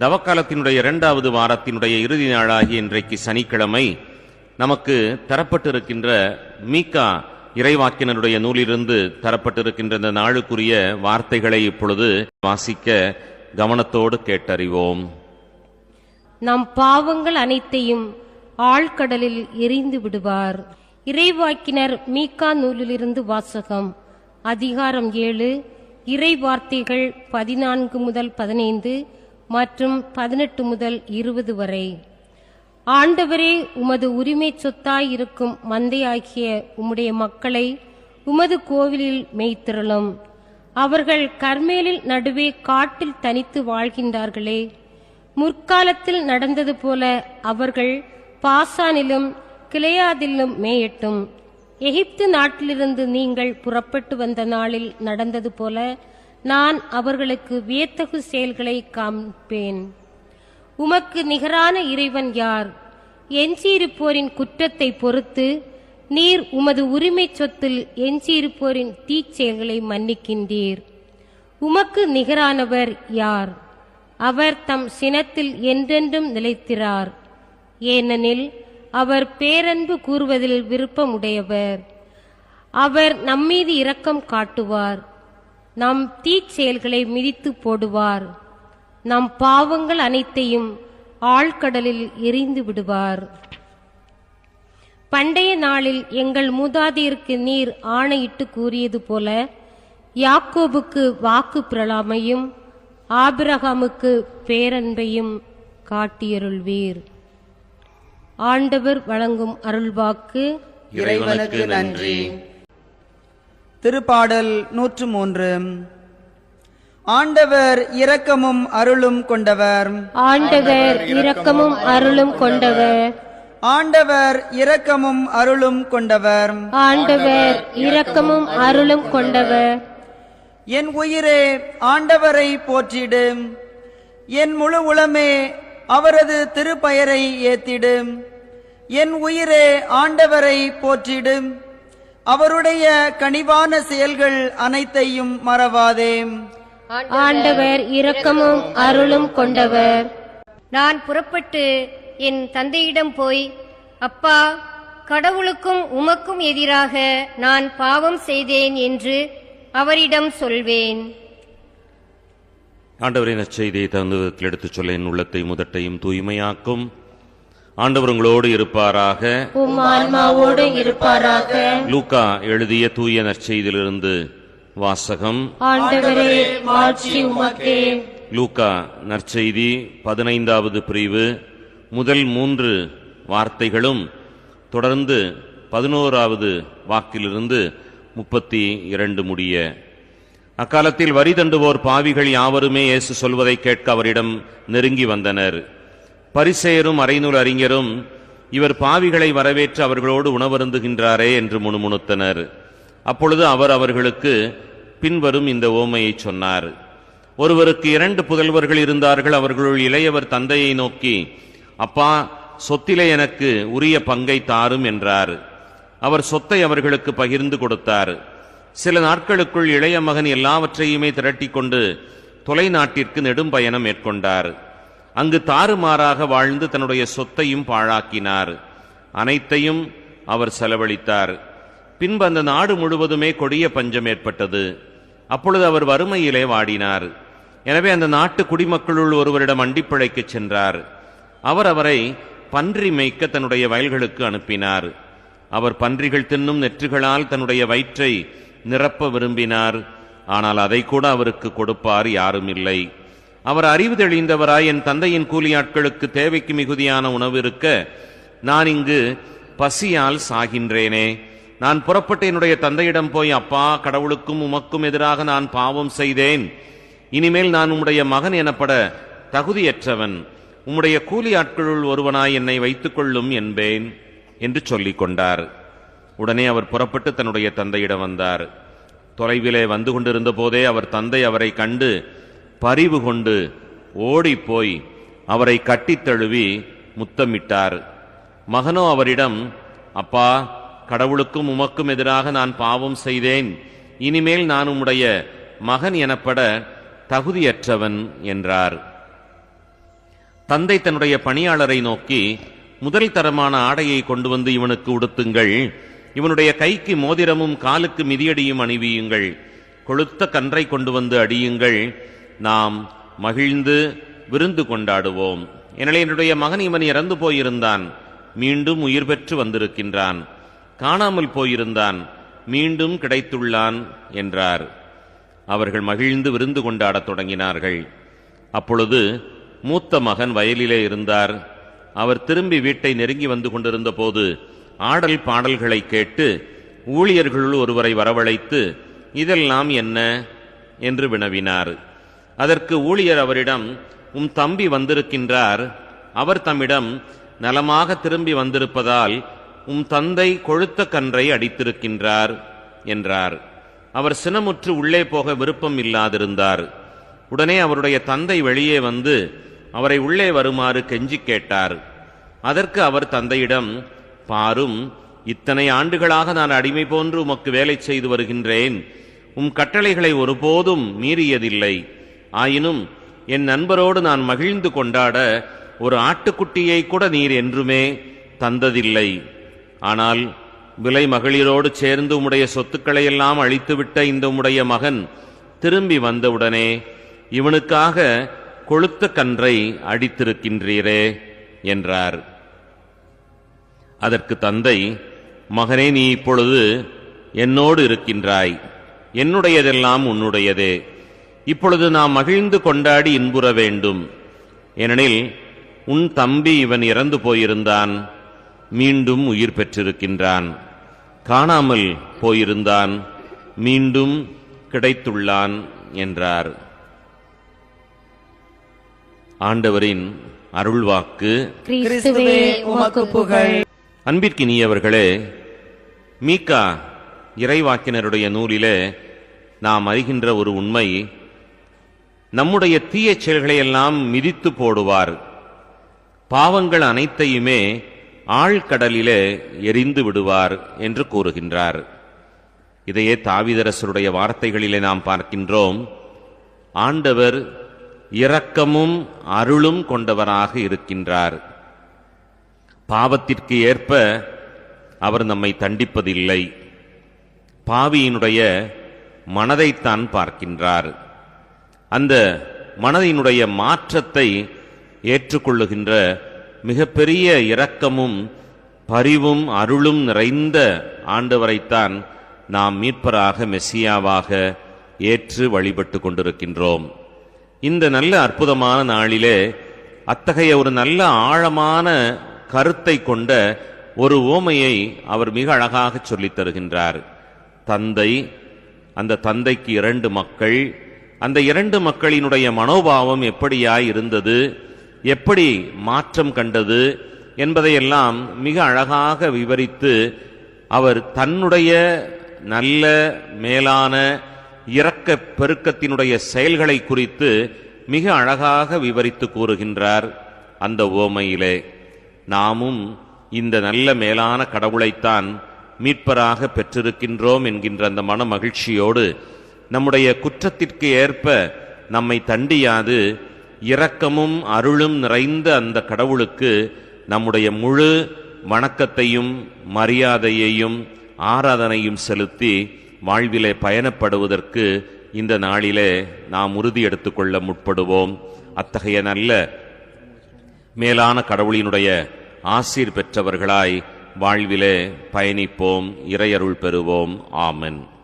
தவக்காலத்தினுடைய இரண்டாவது வாரத்தினுடைய இறுதி நாளாகிய இன்றைக்கு சனிக்கிழமை நமக்கு தரப்பட்டிருக்கின்ற மீகா இறைவாக்கினருடைய நூலிலிருந்து தரப்பட்டிருக்கின்ற இந்த நாளுக்குரிய வார்த்தைகளை இப்பொழுது வாசிக்க கவனத்தோடு கேட்டறிவோம். நம் பாவங்கள் அனைத்தையும் ஆழ்கடலில் எரிந்து விடுவார். இறைவாக்கினர் மீகா நூலிலிருந்து வாசகம் அதிகாரம் ஏழு இறை வார்த்தைகள் பதினான்கு முதல் பதினைந்து மற்றும் பதினெட்டு முதல் இருபது வரை. ஆண்டவரே உமது உரிமை சொத்தாய் இருக்கும் மந்தையாகிய உம்முடைய மக்களை உமது கோவிலில் மேய்த்திரளும். அவர்கள் கர்மேலில் நடுவே காட்டில் தனித்து வாழ்கின்றார்களே. முற்காலத்தில் நடந்தது போல அவர்கள் பாசானிலும் கிளையாதிலும் மேயட்டும். எகிப்து நாட்டிலிருந்து நீங்கள் புறப்பட்டு வந்த நாளில் நடந்தது போல நான் அவர்களுக்கு வியத்தகு செயல்களை காண்பேன். உமக்கு நிகரான இறைவன் யார்? எஞ்சியிருப்போரின் குற்றத்தை பொறுத்து நீர் உமது உரிமை சொத்தில் எஞ்சியிருப்போரின் தீச்செயல்களை மன்னிக்கின்றீர். உமக்கு நிகரானவர் யார்? அவர் தம் சினத்தில் என்றென்றும் நிலைத்திறார் ஏனெனில் அவர் பேரன்பு கூறுவதில் விருப்பமுடையவர். அவர் நம்மீது இரக்கம் காட்டுவார். நம் தீச்செயல்களை மிதித்து போடுவார். நம் பாவங்கள் அனைத்தையும் ஆழ்கடலில் எரிந்து விடுவார். பண்டைய நாளில் எங்கள் மூதாதையருக்கு நீர் ஆணையிட்டு கூறியது போல யாக்கோபுக்கு வாக்கு பிரலாமையும் ஆபிரகாமுக்கு பேரன்பையும் காட்டியருள்வீர். ஆண்டவர் வழங்கும் அருள்வாக்கு இறைவனுக்கு நன்றி. திருப்பாடல் நூற்று மூன்று ஆண்டவர் இரக்கமும் அருளும் கொண்டவர். ஆண்டவர் இரக்கமும் அருளும் கொண்டவர். ஆண்டவர் இரக்கமும் அருளும் கொண்டவர். ஆண்டவர் இரக்கமும் அருளும் கொண்டவர். என் உயிரே ஆண்டவரை போற்றிடு. என் முழு உளமே அவரது திருப்பெயரை ஏத்திடு. என் உயிரே ஆண்டவரை போற்றிடு. அவருடைய கனிவான செயல்கள் அனைத்தையும் மறவாதே ஆண்டவர் இரக்கமும் அருளும் கொண்டவர். நான் புறப்பட்டு என் தந்தையிடம் போய் அப்பா கடவுளுக்கும் உமக்கும் எதிராக நான் பாவம் செய்தேன் என்று அவரிடம் சொல்வேன். ஆண்டவரின் நற்செய்தியை தகுந்த விதத்தில் எடுத்துச் சொல்ல என் உள்ளத்தை முதட்டையும் தூய்மையாக்கும். ஆண்டவர் உங்களோடு இருப்பாராக. ஆன்மாவோடு இருப்பாராக. லூக்கா எழுதிய தூய நற்செய்தியிலிருந்து வாசகம். ஆண்டவரே மாட்சி உமக்கே. லூக்கா நற்செய்தி பதினைந்தாவது பிரிவு. முதல் மூன்று வார்த்தைகளும் தொடர்ந்து பதினோராவது வாக்கிலிருந்து முப்பத்தி இரண்டு முடிய. அக்காலத்தில் வரி தண்டுவோர் பாவிகள் யாவருமே இயேசு சொல்வதை கேட்க அவரிடம் நெருங்கி வந்தனர். பரிசெயரும் அரைநூல் அறிஞரும் இவர் பாவிகளை வரவேற்று அவர்களோடு உணவருந்துகின்றாரே என்று முணுமுணுத்தனர். அப்பொழுது அவர் அவர்களுக்கு பின்வரும் இந்த ஓமையை சொன்னார். ஒருவருக்கு இரண்டு புதல்வர்கள் இருந்தார்கள் அவர்களுள் இளையவர் தந்தையை நோக்கி அப்பா சொத்திலே எனக்கு உரிய பங்கை தாரும் என்றார். அவர் சொத்தை அவர்களுக்கு பகிர்ந்து கொடுத்தார். சில நாட்களுக்குள் இளைய மகன் எல்லாவற்றையுமே திரட்டிக்கொண்டு தொலைநாட்டிற்கு நெடும் பயணம் மேற்கொண்டார். அங்கு தாறுமாறாக வாழ்ந்து தன்னுடைய சொத்தையும் பாழாக்கினார். அனைத்தையும் அவர் செலவழித்தார். பின்பு அந்த நாடு முழுவதுமே கொடிய பஞ்சம் ஏற்பட்டது. அப்பொழுது அவர் வறுமையிலே வாடினார். எனவே அந்த நாட்டு குடிமக்களுள் ஒருவரிடம் அண்டிப்பிழைக்கச் சென்றார். அவர் அவரை பன்றி மேய்க்க தன்னுடைய வயல்களுக்கு அனுப்பினார். அவர் பன்றிகள் தின்னும் நெற்றுகளால் தன்னுடைய வயிற்றை நிரப்ப விரும்பினார். ஆனால் அதை கூட அவருக்கு கொடுப்பார் யாரும் இல்லை அவர் அறிவு தெளிந்தவராய் என் தந்தையின் கூலியாட்களுக்கு தேவைக்கு மிகுதியான உணவு இருக்க நான் இங்கு பசியால் சாகின்றேனே. நான் புறப்பட்டு என்னுடைய தந்தையிடம் போய் அப்பா கடவுளுக்கும் உமக்கும் எதிராக நான் பாவம் செய்தேன். இனிமேல் நான் உம்முடைய மகன் எனப்பட தகுதியற்றவன். உம்முடைய கூலி ஆட்களுள் ஒருவனாய் என்னை வைத்துக் கொள்ளும் என்பேன் என்று சொல்லிக் கொண்டார். உடனே அவர் புறப்பட்டு தன்னுடைய தந்தையிடம் வந்தார். தொலைவிலே வந்து கொண்டிருந்த போதே அவர் தந்தை அவரை கண்டு பரிவு கொண்டு ஓடிப்போய் அவரை கட்டித்தழுவி முத்தமிட்டார். மகனோ அவரிடம் அப்பா கடவுளுக்கும் உமக்கும் எதிராக நான் பாவம் செய்தேன். இனிமேல் நான் உம்முடைய மகன் எனப்பட தகுதியற்றவன் என்றார். தந்தை தன்னுடைய பணியாளரை நோக்கி முதல் தரமான ஆடையை கொண்டு வந்து இவனுக்கு உடுத்துங்கள். இவனுடைய கைக்கு மோதிரமும் காலுக்கு மிதியடியும் அணிவியுங்கள். கொழுத்த கன்றை கொண்டு வந்து அடியுங்கள். நாம் மகிழ்ந்து விருந்து கொண்டாடுவோம். எனவே என்னுடைய மகன் இவன் இறந்து போயிருந்தான். மீண்டும் உயிர் பெற்று வந்திருக்கின்றான். காணாமல் போயிருந்தான். மீண்டும் கிடைத்துள்ளான் என்றார். அவர்கள் மகிழ்ந்து விருந்து கொண்டாடத் தொடங்கினார்கள். அப்பொழுது மூத்த மகன் வயலிலே இருந்தார். அவர் திரும்பி வீட்டை நெருங்கி வந்து கொண்டிருந்த போது ஆடல் பாடல்களை கேட்டு ஊழியர்களுள் ஒருவரை வரவழைத்து இதெல்லாம் என்ன? என்று வினவினார். அதற்கு ஊழியர் அவரிடம் உம் தம்பி வந்திருக்கின்றார். அவர் தம்மிடம் நலமாக திரும்பி வந்திருப்பதால் உம் தந்தை கொழுத்த கன்றை அடித்திருக்கின்றார் என்றார். அவர் சினமுற்று உள்ளே போக விருப்பம் இல்லாதிருந்தார். உடனே அவருடைய தந்தை வெளியே வந்து அவரை உள்ளே வருமாறு கெஞ்சி கேட்டார். அதற்கு அவர் தந்தையிடம் பாரும் இத்தனை ஆண்டுகளாக நான் அடிமை போன்று உமக்கு வேலை செய்து வருகின்றேன். உம் கட்டளைகளை ஒருபோதும் மீறியதில்லை. ஆயினும் என் நண்பரோடு நான் மகிழ்ந்து கொண்டாட ஒரு ஆட்டுக்குட்டியை கூட நீர் என்றுமே தந்ததில்லை. ஆனால் விலை மகளிரோடு சேர்ந்து உம்முடைய சொத்துக்களை எல்லாம் அழித்துவிட்ட இந்த உம்முடைய மகன் திரும்பி வந்தவுடனே இவனுக்காக கொளுத்த கன்றை அடித்திருக்கின்றீரே என்றார். அதற்கு தந்தை மகனே நீ இப்பொழுது என்னோடு இருக்கின்றாய். என்னுடையதெல்லாம் உன்னுடையதே. இப்பொழுது நாம் மகிழ்ந்து கொண்டாடி இன்புற வேண்டும். ஏனெனில் உன் தம்பி இவன் இறந்து போயிருந்தான் மீண்டும் உயிர் பெற்றிருக்கின்றான். காணாமல் போயிருந்தான் மீண்டும் கிடைத்துள்ளான் என்றார். ஆண்டவரின் அருள்வாக்கு. அன்பிற்கினியவர்களே மீகா இறைவாக்கினருடைய நூலிலே நாம் அறிகின்ற ஒரு உண்மை நம்முடைய தீய செயல்களை எல்லாம் மிதித்து போடுவார். பாவங்கள் அனைத்தையுமே ஆழ்கடலிலே எரிந்து விடுவார் என்று கூறுகின்றார். இதையே தாவிதரசருடைய வார்த்தைகளிலே நாம் பார்க்கின்றோம். ஆண்டவர் இரக்கமும் அருளும் கொண்டவராக இருக்கின்றார். பாவத்திற்கு ஏற்ப அவர் நம்மை தண்டிப்பதில்லை. பாவியினுடைய மனதைத்தான் பார்க்கின்றார். அந்த மனதினுடைய மாற்றத்தை ஏற்றுக்கொள்ளுகின்ற மிகப்பெரிய இரக்கமும் பரிவும் அருளும் நிறைந்த ஆண்டவரைத்தான் நாம் மீட்பராக மெஸ்ஸியாவாக ஏற்று வழிபட்டு கொண்டிருக்கின்றோம். இந்த நல்ல அற்புதமான நாளிலே அத்தகைய ஒரு நல்ல ஆழமான கருத்தை கொண்ட ஒரு ஓமையை அவர் மிக அழகாக சொல்லித் தருகின்றார். தந்தை அந்த தந்தைக்கு இரண்டு மக்கள் அந்த இரண்டு மக்களினுடைய மனோபாவம் எப்படியாய் இருந்தது? எப்படி மாற்றம் கண்டது? என்பதையெல்லாம் மிக அழகாக விவரித்து அவர் தன்னுடைய நல்ல மேலான இரக்க பெருக்கத்தினுடைய செயல்களை குறித்து மிக அழகாக விவரித்து கூறுகின்றார் அந்த ஓமையிலே நாமும் இந்த நல்ல மேலான கடவுளைத்தான் மீட்பராக பெற்றிருக்கின்றோம் என்கின்ற அந்த மன மகிழ்ச்சியோடு நம்முடைய குற்றத்திற்கு ஏற்ப நம்மை தண்டியாது. இரக்கமும் அருளும் நிறைந்த அந்த கடவுளுக்கு நம்முடைய முழு வணக்கத்தையும் மரியாதையையும் ஆராதனையும் செலுத்தி வாழ்விலே பயணப்படுவதற்கு இந்த நாளிலே நாம் உறுதி எடுத்துக்கொள்ள முற்படுவோம். அத்தகைய நல்ல மேலான கடவுளினுடைய ஆசீர் பெற்றவர்களாய் வாழ்விலே பயணிப்போம் இறையருள் பெறுவோம். ஆமென்.